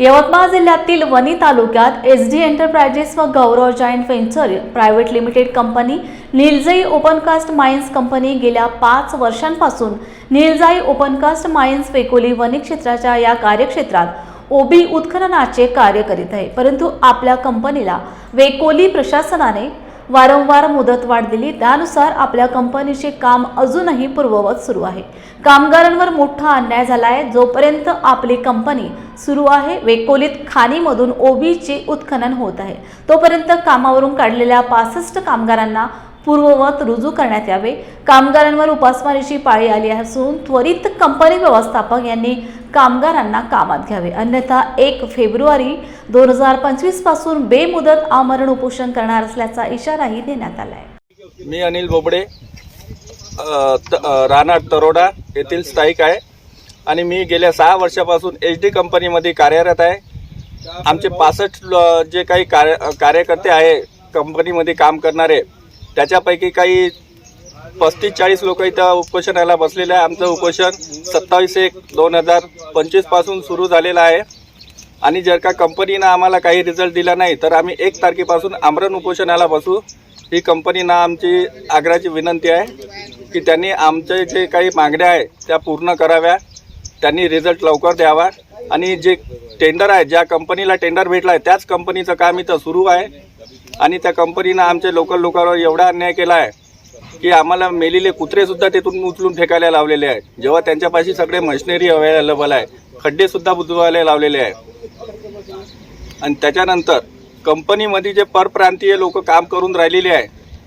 यवतमाळ जिल्ह्यातील वणी तालुक्यात S D enterprises व Gaurav joint venture private limited company Niljai opencast mines company गेल्या पाच वर्षांपासून निलजाई ओपनकास्ट माइन्स वेकोली वनी क्षेत्राच्या या कार्यक्षेत्रात ओबी उत्खननाचे कार्य करीत आहे. परंतु आपल्या कंपनीला वेकोली प्रशासनाने वारंवार मुदतवाढ दिली. त्यानुसार आपल्या कंपनीचे काम अजूनही पूर्ववत सुरू आहे. कामगारांवर मोठा अन्याय झाला आहे जोपर्यंत आपली कंपनी सुरू आहे वेकोलीत खाणीमधून ओबीचे उत्खनन होत आहे. तोपर्यंत कामावरून काढलेल्या पासष्ट कामगारांना पूर्ववत रुजू करण्यात यावे. कामगारांवर उपासमारीची पाळी आली असून त्वरित कंपनी व्यवस्थापक यांनी कामगारांना कामात घ्यावे. अन्यथा एक फेब्रुवारी दोन हजार पंचवीसपासून बेमुदत आमरण उपोषण करणार असल्याचा इशाराही देण्यात आला आहे मी अनिल बोबडे अ, त- तरोडा येथील स्थायिक आहे आणि मी गेल्या सहा वर्षापासून एच डी कंपनीमध्ये कार्यरत आहे. आमचे पासष्ट जे काही कार्य कार्यकर्ते आहे कंपनीमध्ये काम करणारे त्याच्यापैकी काही पस्तीस चाळीस लोक इथं उपोषणाला बसलेले आहे. आमचं उपोषण सत्तावीस एक दोन हजार पंचवीसपासून सुरू झालेलं आहे. आणि जर का कंपनीनं आम्हाला काही रिझल्ट दिला नाही तर आम्ही एक तारखेपासून आमरण उपोषणाला बसू. ही कंपनीनं आमची आग्रहाची विनंती आहे की त्यांनी आमचे जे काही मागण्या आहे त्या पूर्ण कराव्या. त्यांनी रिझल्ट लवकर द्यावा. आणि जे टेंडर आहे ज्या कंपनीला टेंडर भेटला आहे त्याच कंपनीचं काम इथं सुरू आहे. आणि त्या कंपनीनं आमच्या लोकल लोकांवर एवढा अन्याय केला आहे की आम्हाला मेलेले कुत्रेसुद्धा तिथून उचलून फेकायला लावलेले आहेत. जेव्हा त्यांच्यापाशी सगळे मशिनरी अवेलेबल आहे खड्डेसुद्धा बुजवायला लावलेले आहे आणि त्याच्यानंतर कंपनीमध्ये जे परप्रांतीय लोक काम करून राहिलेले आहे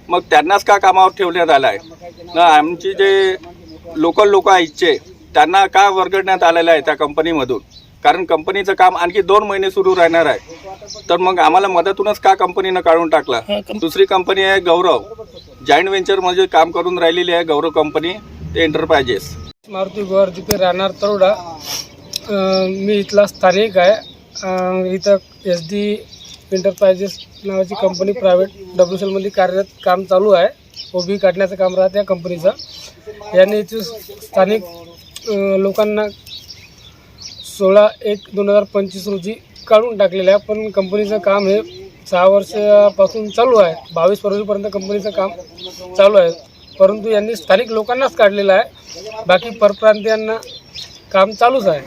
मग त्यांनाच का कामावर ठेवण्यात आलं आहे ना आमची जे लोकल लोक आहे त्यांना का वर्गडण्यात आलेलं आहे त्या कंपनीमधून कारण कंपनीचं काम आणखी दोन महिने सुरू राहणार आहे. तर मग आम्हाला मदतूनच का कंपनीनं काढून टाकला? दुसरी कंपनी आहे गौरव. जॉईंट व्हेंचरमध्ये काम करून राहिलेली आहे गौरव कंपनी ते एंटरप्राइजेस मारुती गोवर जिथे राहणार तरोडा. मी इथला स्थानिक आहे. इथं एस डी एंटरप्राइजेस नावाची कंपनी प्रायव्हेट डब्ल्यू सेलमध्ये कार्यरत काम चालू आहे. ओबी काढण्याचं काम राहतं या कंपनीचं यांनी इथे स्थानिक लोकांना सोळा एक दोन हजार पंचवीस रोजी काढून टाकलेलं आहे. पण कंपनीचं काम हे सहा वर्षापासून चालू आहे. बावीस फरवरीपर्यंत कंपनीचं काम चालू आहे. परंतु यांनी स्थानिक लोकांनाच काढलेलं आहे. बाकी परप्रांतीयांना काम चालूच आहे.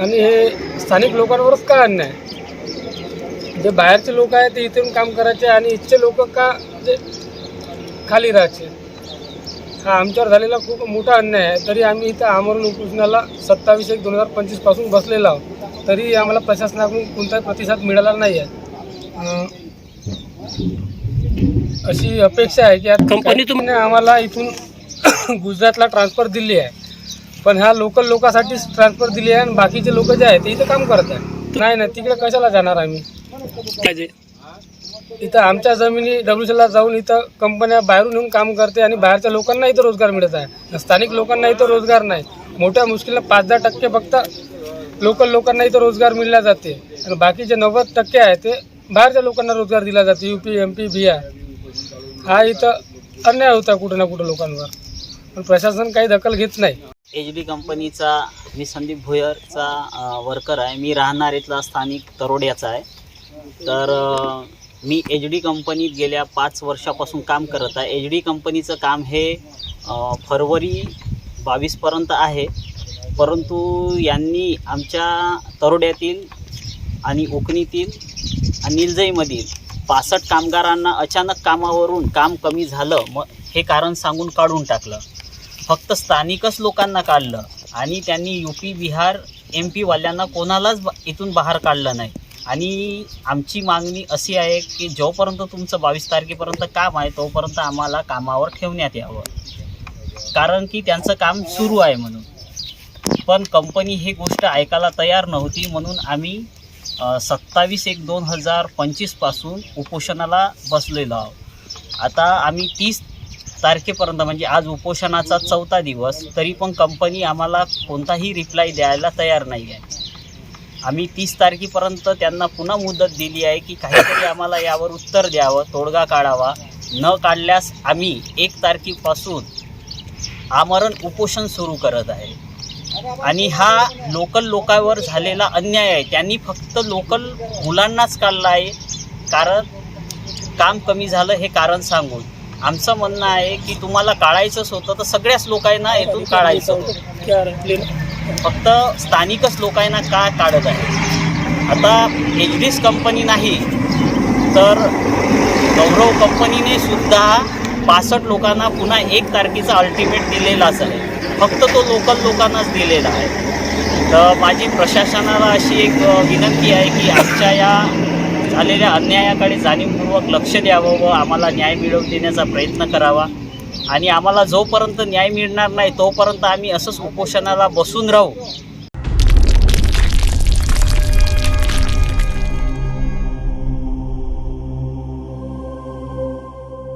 आणि हे स्थानिक लोकांवरच का अन्याय? जे बाहेरचे लोक आहेत ते इथे काम करायचे आणि इथचे लोक का जे खाली राहायचे? हा आमच्यावर झालेला खूप मोठा अन्याय आहे. तरी आम्ही इथं आमरण उपोषणाला सत्तावीस एक दोन हजार पंचवीसपासून बसलेलो आहोत. तरी आम्हाला प्रशासनाकडून कोणताही प्रतिसाद मिळाला नाही आहे अशी अपेक्षा आहे की कंपनी तुम्ही आम्हाला इथून गुजरातला ट्रान्सफर दिली आहे. पण ह्या लोकल लोकांसाठीच ट्रान्सफर दिली आहे आणि बाकीचे लोक जे आहेत ते इथं काम करत आहे नाही नाही तिकडे कशाला जाणार आम्ही? इथं आमच्या जमिनी डब्ल्यूसीला जाऊन इथं कंपन्या बाहेरून येऊन काम करते आणि बाहेरच्या लोकांना इथं रोजगार मिळत आहे. स्थानिक लोकांना इथं रोजगार नाही. मोठ्या मुश्किलला पाच दहा टक्के फक्त लोकल लोकांना इथं रोजगार मिळला जाते. आणि बाकीचे नव्वद टक्के आहे ते बाहेरच्या लोकांना रोजगार दिला जाते. युपी एम पी बिहार हा इथं अन्याय होता कुठं ना कुठं लोकांवर. पण प्रशासन काही दखल घेत नाही. एच डी कंपनीचा मी संदीप भुयरचा वर्कर आहे. मी राहणार इथला स्थानिक तरोड्याचा आहे. तर मी एच डी कंपनीत गेल्या पाच वर्षापासून काम करत आहे. एच डी कंपनीचं काम हे फरवरी बावीसपर्यंत आहे. परंतु यांनी आमच्या तरोड्यातील आणि उकणीतील आणि निलजईमधील पासष्ट कामगारांना अचानक कामावरून काम कमी झालं. मग हे कारण सांगून काढून टाकलं. फक्त स्थानिकच लोकांना काढलं आणि त्यांनी यू पी बिहार एम पीवाल्यांना कोणालाच बा- इथून बाहेर काढलं नाही. आणि आमची मागणी अशी आहे की जोपर्यंत तुमचं बावीस तारखेपर्यंत काम आहे तोपर्यंत आम्हाला कामावर ठेवण्यात यावं. कारण की त्यांचं काम सुरू आहे म्हणून. पण कंपनी ही गोष्ट ऐकायला तयार नव्हती म्हणून आम्ही सत्तावीस एक दोन हजार पंचवीसपासून उपोषणाला बसलेलो आहोत. आता आम्ही तीस तारखेपर्यंत म्हणजे आज उपोषणाचा चौथा दिवस तरी पण कंपनी आम्हाला कोणताही रिप्लाय द्यायला तयार नाही आहे आम्ही तीस तारखेपर्यंत त्यांना पुन्हा मुदत दिली आहे की काहीतरी आम्हाला यावर उत्तर द्यावं तोडगा काढावा. न काढल्यास आम्ही एक तारखेपासून आमरण उपोषण सुरू करत आहे. आणि हा लोकल लोकांवर झालेला अन्याय आहे. त्यांनी फक्त लोकल मुलांनाच काढला आहे. कारण काम कमी झालं हे कारण सांगून. आमचं म्हणणं आहे की तुम्हाला काढायचंच होतं तर सगळ्याच लोकांना येथून काढायचं होतं. फक्त स्थानिकच लोकांना का काढत आहे? आता एच डीस कंपनी नाही तर गौरव कंपनीने सुद्धा पासष्ट लोकांना पुन्हा एक तारखेचा अल्टिमेट दिलेलाच आहे फक्त तो लोकल लोकांनाच दिलेला आहे. तर माझी प्रशासनाला अशी एक विनंती आहे की आमच्या या झालेल्या अन्यायाकडे जाणीवपूर्वक लक्ष द्यावं व आम्हाला न्याय मिळवून देण्याचा प्रयत्न करावा. आणि आम्हाला जोपर्यंत न्याय मिळणार नाही तोपर्यंत आम्ही असंच उपोषणाला बसून राहू.